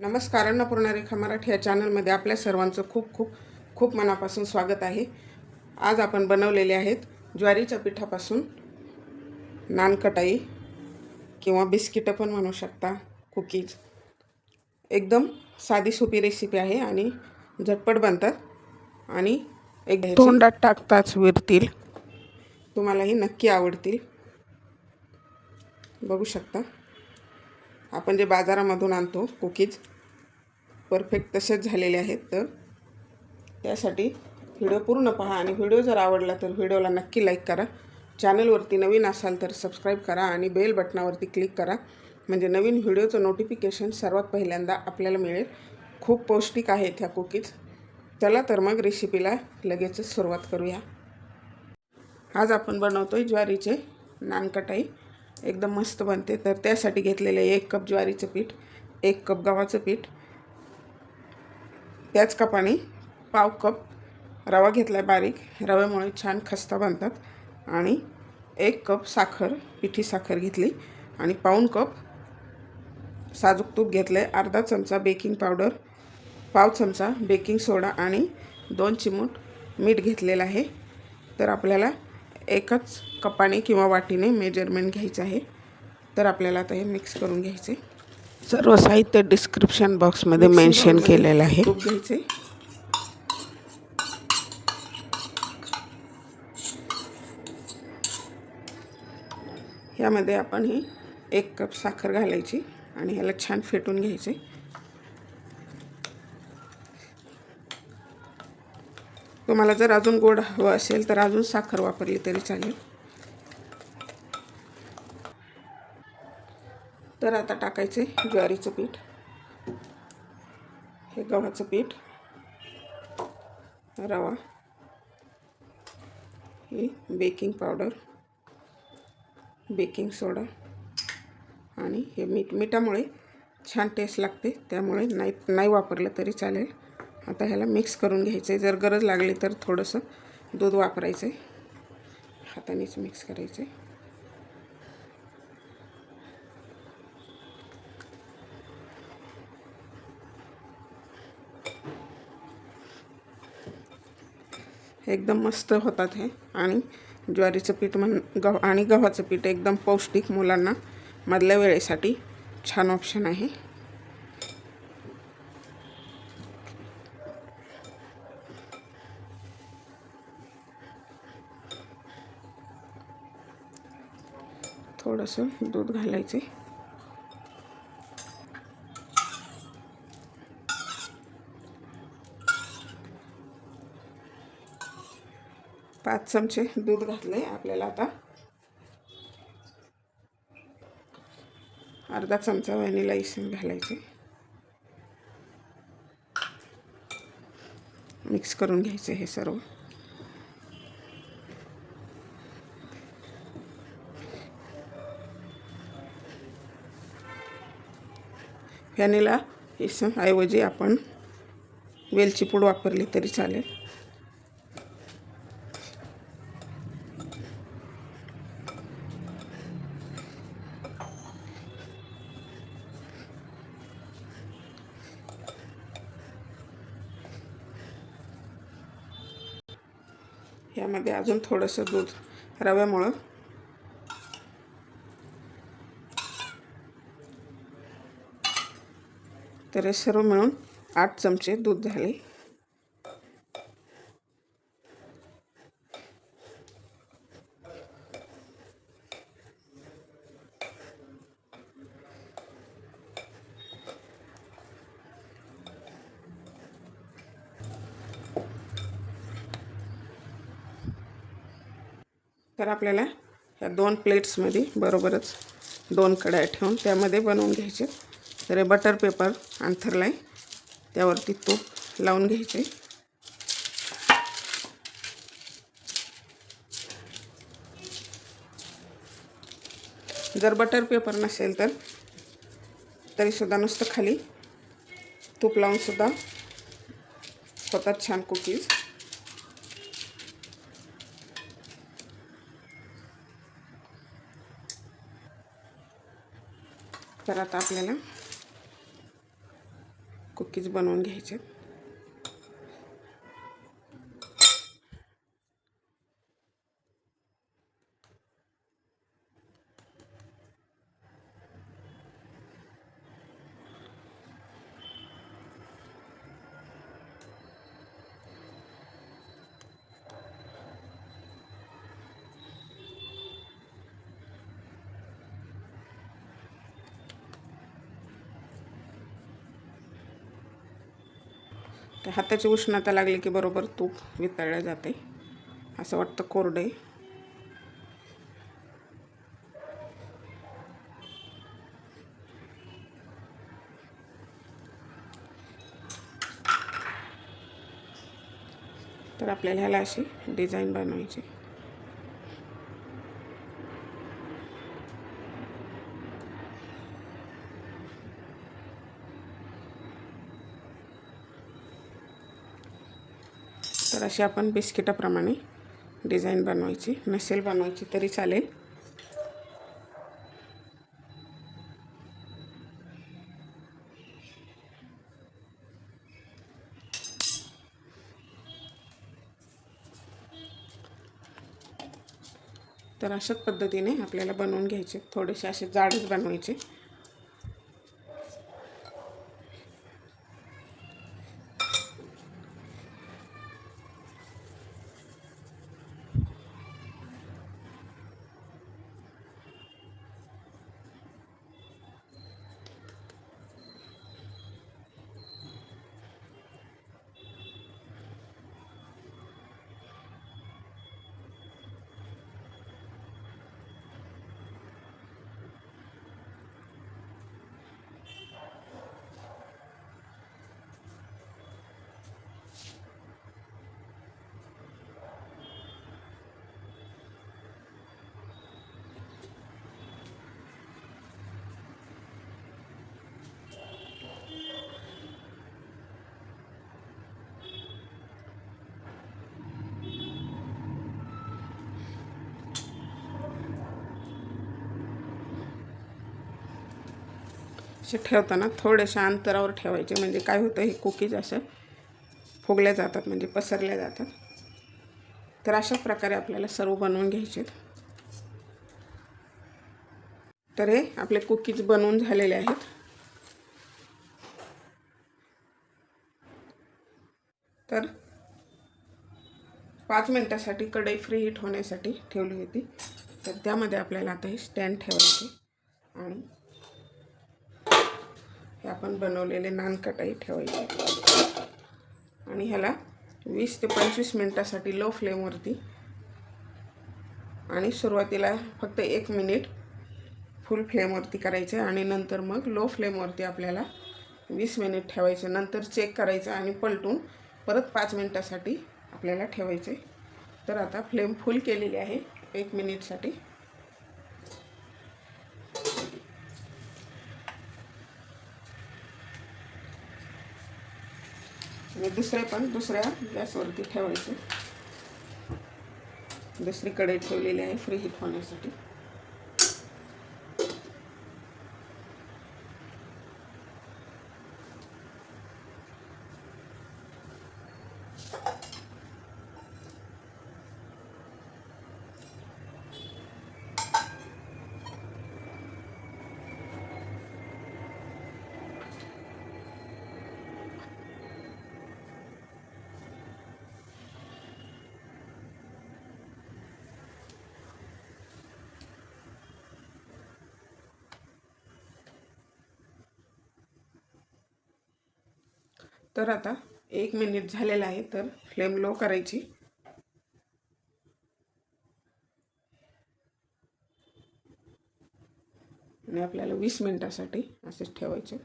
नमस्कार अन्नपूर्णा रेखा मराठी या चॅनलमध्ये आपल्या सर्वांचं खूप खूप खूप मनापासून स्वागत आहे. आज आपण बनवलेले आहेत ज्वारीच्या पिठापासून नानकटाई किंवा बिस्किटं पण म्हणू शकता कुकीज. एकदम साधी सोपी रेसिपी आहे आणि झटपट बनतात आणि एक तोंडात टाकताच विरतील. तुम्हालाही नक्की आवडतील. बघू शकता. आपण जे बाजारामधून आणतो कुकीज परफेक्ट तसेच झालेले आहेत. तर त्यासाठी व्हिडिओ पूर्ण पहा आणि व्हिडिओ जर आवडला तर व्हिडिओला नक्की लाईक करा. चॅनलवरती नवीन असाल तर सबस्क्राईब करा आणि बेल बटनावरती क्लिक करा. म्हणजे नवीन व्हिडिओचं नोटिफिकेशन सर्वात पहिल्यांदा आपल्याला मिळेल. खूप पौष्टिक आहेत ह्या कुकीज. चला तर मग रेसिपीला लगेचच सुरुवात करूया. आज आपण बनवतो आहे ज्वारीचे नानकटाई. एकदम मस्त बनते. तर त्यासाठी घेतलेले एक कप ज्वारीचं पीठ एक कप गव्हाचं पीठ त्याच कपाने पाव कप रवा घेतला आहे बारीक. रव्यामुळे छान खस्ता बनतात. आणि एक कप साखर पिठी साखर घेतली. आणि पाऊण कप साजूक तूप घेतलं आहे अर्धा चमचा बेकिंग पावडर पाव चमचा बेकिंग सोडा आणि दोन चिमूट मीठ घेतलेलं आहे. तर आपल्याला एकच कपाने किंवा वाटीने मेजरमेंट घ्यायचं आहे. तर आपल्याला आता हे मिक्स करून घ्यायचे. सर्व साहित्य डिस्क्रिप्शन बॉक्समध्ये मेन्शन केलेलं आहे. तूप घ्यायचे. यामध्ये आपण ही एक कप साखर घालायची आणि ह्याला छान फेटून घ्यायचे. तुम्हाला जर अजून गोड हवं असेल तर अजून साखर वापरली तरी चालेल. तर आता टाकायचे ज्वारीचं पीठ. हे गव्हाचं पीठ. रवा. हे बेकिंग पावडर. बेकिंग सोडा. आणि हे मीठ मिठामुळे छान टेस्ट लागते त्यामुळे नाही नाही वापरलं तरी चालेल. आता ह्याला मिक्स करून घ्यायचं आहे जर गरज लागली तर थोडंसं दूध वापरायचं आहे हातानेच मिक्स करायचं आहे एकदम मस्त होतात हे. आणि ज्वारीचं पीठ म्हण गव आणि गव्हाचं पीठ एकदम पौष्टिक मुलांना मधल्या वेळेसाठी छान ऑप्शन आहे. थोडंसं दूध घालायचे. पाच चमचे दूध घातले आपल्याला आता. अर्धा चमचा व्हॅनिला इसेन्स घालायचे. मिक्स करून घ्यायचे हे सर्व. व्हॅनिला इस ऐवजी आपण वेलची पूड वापरली तरी चालेल. यामध्ये अजून थोडंसं दूध रव्यामुळं तर हे सर्व मिळून आठ चमचे दूध झाले. तर आपल्याला या दोन प्लेट्समध्ये बरोबरच दोन कढाया ठेवून त्यामध्ये बनवून घ्यायचे. तर हे बटर पेपर अंथरला आहे त्यावरती तूप लावून घ्यायचे. जर बटर पेपर नसेल तर तरीसुद्धा नुसतं खाली तूप लावूनसुद्धा होतात छान कुकीज तर आता आपल्याला कुकीज बनवून घ्यायचे. तर हाताची उष्णता लागली की बरोबर तूप वितळलं जाते. असं वाटतं कोरडे तर आपल्याला ह्याला अशी डिझाईन बनवायची तर अशी आपण बिस्किटाप्रमाणे डिझाईन बनवायची नसेल बनवायची तरी चालेल. तर अशाच पद्धतीने आपल्याला बनवून घ्यायचे. थोडेसे असे जाडच बनवायचे. असे ठेवताना थोड्याशा अंतरावर ठेवायचे. म्हणजे काय होतं हे कुकीज असं फुगल्या जातात म्हणजे पसरल्या जातात. तर अशा प्रकारे आपल्याला सर्व बनवून घ्यायचे तर हे आपले कुकीज बनवून झालेले आहेत. तर पाच मिनटासाठी कढई फ्री हीट होण्यासाठी ठेवली होती. तर त्यामध्ये आपल्याला आता हे स्टँड ठेवायचे आणि हे आपण बनवलेले नान कटाई ठेवायचे. आणि ह्याला वीस ते पंचवीस मिनटासाठी लो फ्लेमवरती आणि सुरुवातीला फक्त एक मिनिट फुल फ्लेमवरती करायचे आणि नंतर मग लो फ्लेमवरती आपल्याला वीस मिनिट ठेवायचे. नंतर चेक करायचं आणि पलटून परत पाच मिनटासाठी आपल्याला ठेवायचे. तर आता फ्लेम फुल केलेली आहे. एक मिनिटसाठी आणि दुसरे पण दुसऱ्या गॅसवरती ठेवायचे. दुसरी कढई ठेवलेली आहे फ्री हीट होण्यासाठी. तर आता एक मिनिट झालेला आहे तर फ्लेम लो करायची. आणि आपल्याला वीस मिनिटासाठी असेच ठेवायचे.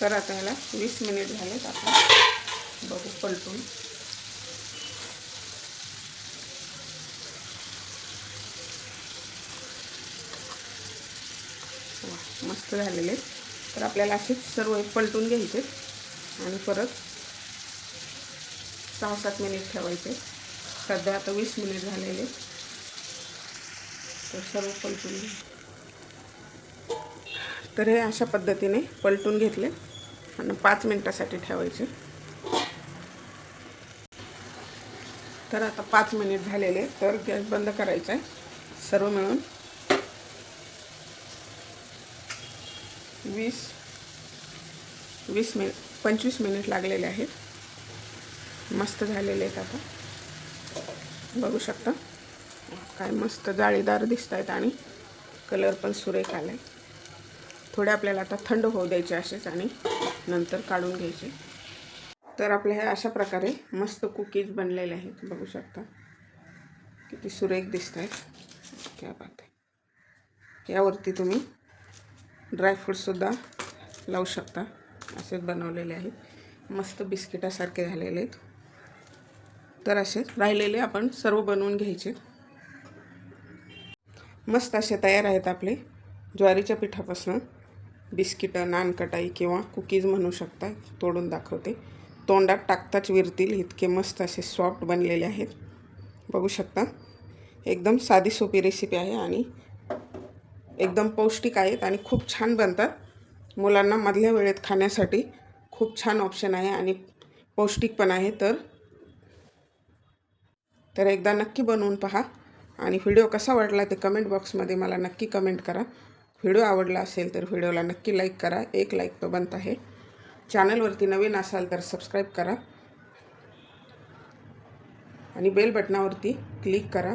तर आता याला वीस मिनिट झालेत आपण बघू पलटून. मस्त झालेले तर आपल्याला असेच सर्व पलटून घ्यायचे आणि परत सहा सात मिनिट ठेवायचे सध्या आता वीस मिनिट झालेले तर सर्व पलटून घ्या. तर हे अशा पद्धतीने पलटून घेतले आणि पाच मिनटासाठी ठेवायचे. तर आता पाच मिनिट झालेले तर गॅस बंद करायचा आहे. सर्व मिळून वीस वीस मिनिट पंचवीस मिनिट लागलेले आहेत. मस्त झालेले आहेत आता. बघू शकता. काय मस्त जाळीदार दिसत आहेत आणि कलर पण सुरेख आला आहे थोडे आपल्याला आता थंड होऊ द्यायचे असेच आणि नंतर काढून घ्यायचे. तर आपल्या ह्या अशा प्रकारे मस्त कुकीज बनलेले आहेत. बघू शकता. किती सुरेख दिसत आहेत क्या बात आहे. यावरती तुम्ही ड्रायफ्रूटसुद्धा लावू शकता. असेच बनवलेले आहेत. मस्त बिस्किटासारखे झालेले आहेत. तर असेच राहिलेले आपण सर्व बनवून घ्यायचे. मस्त असे तयार आहेत आपले. ज्वारीच्या पिठापासून बिस्किटं नानकटाई किंवा कुकीज म्हणू शकता तोडून दाखवते. तोंडात टाकताच विरतील. इतके मस्त असे सॉफ्ट बनलेले आहेत. बघू शकता. एकदम साधी सोपी रेसिपी आहे आणि एकदम पौष्टिक आहेत आणि खूप छान बनतात. मुलांना मधल्या वेळेत खाण्यासाठी खूप छान ऑप्शन आहे आणि पौष्टिक पण आहे. तर तर एकदा नक्की बनवून पहा. आणि व्हिडिओ कसा वाटला ते कमेंट बॉक्समध्ये मला नक्की कमेंट करा. व्हिडिओ आवडला असेल तर व्हिडिओला नक्की लाईक करा. एक लाईक तो बनत आहे. चॅनलवरती नवीन असाल तर सबस्क्राईब करा. आणि बेल बटनावरती क्लिक करा.